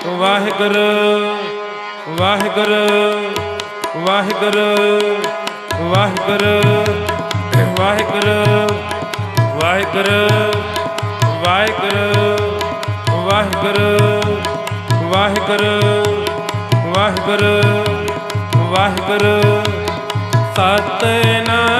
Waheguru Waheguru Waheguru Waheguru Waheguru Waheguru Waheguru Waheguru Waheguru Waheguru Waheguru Waheguru Satnam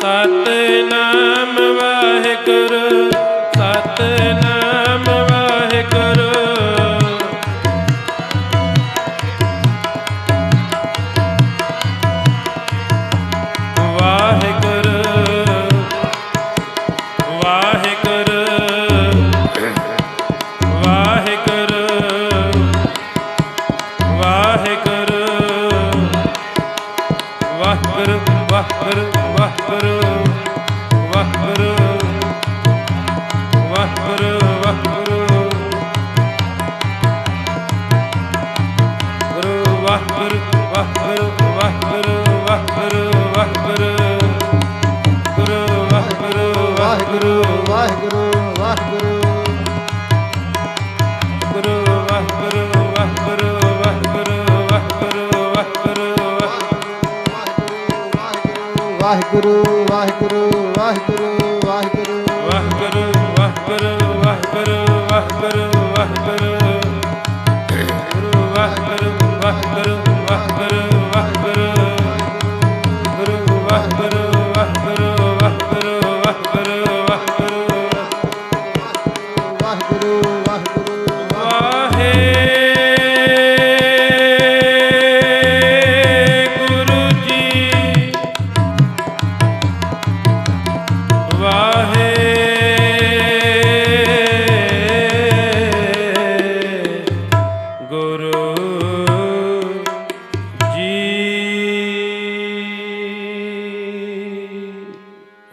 Satnam Waheguru. Waheguru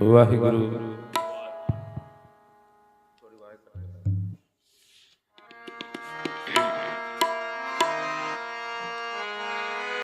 Waheguru.